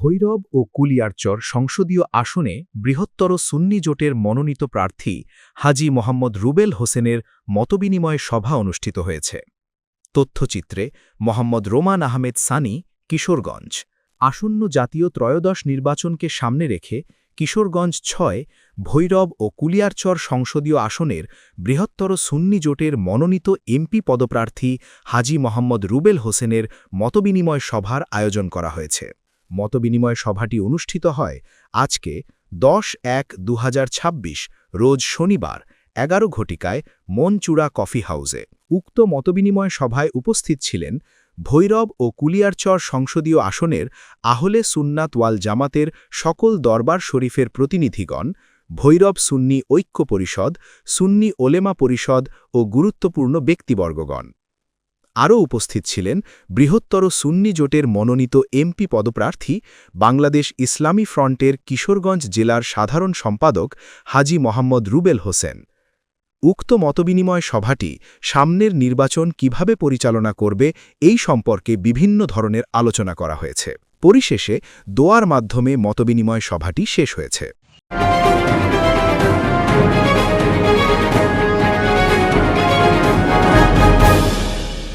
ভৈরব ও কুলিয়ারচর সংসদীয় আসনে বৃহত্তর সুন্নি জোটের মনোনীত প্রার্থী হাজি মোহাম্মদ রুবেল হোসেনের মতবিনিময় সভা অনুষ্ঠিত হয়েছে। তথ্যচিত্রে মোহাম্মদ রোমান আহমেদ সানি, কিশোরগঞ্জ। আসন্ন জাতীয় ত্রয়োদশ নির্বাচনকে সামনে রেখে কিশোরগঞ্জ ছয়, ভৈরব ও কুলিয়ারচর সংসদীয় আসনের বৃহত্তর সুন্নি জোটের মনোনীত এমপি পদপ্রার্থী হাজি মোহাম্মদ রুবেল হোসেনের মতবিনিময় সভার আয়োজন করা হয়েছে। মতবিনিময় সভাটি অনুষ্ঠিত হয় আজকে দশ এক দু রোজ শনিবার, এগারো ঘটিকায় মনচূড়া কফি হাউসে। উক্ত মতবিনিময় সভায় উপস্থিত ছিলেন ভৈরব ও কুলিয়ারচর সংসদীয় আসনের আহলে সুন্নাত ওয়াল জামাতের সকল দরবার শরীফের প্রতিনিধিগণ, ভৈরব সুন্নি ঐক্য পরিষদ, সুন্নি ওলেমা পরিষদ ও গুরুত্বপূর্ণ ব্যক্তিবর্গগণ। আরও উপস্থিত ছিলেন বৃহত্তর সুন্নি জোটের মনোনীত এমপি পদপ্রার্থী বাংলাদেশ ইসলামী ফ্রন্টের কিশোরগঞ্জ জেলার সাধারণ সম্পাদক হাজি মোহাম্মদ রুবেল হোসেন। উক্ত মতবিনিময় সভাটি সামনের নির্বাচন কীভাবে পরিচালনা করবে এই সম্পর্কে বিভিন্ন ধরনের আলোচনা করা হয়েছে। পরিশেষে দোয়ার মাধ্যমে মতবিনিময় সভাটি শেষ হয়েছে।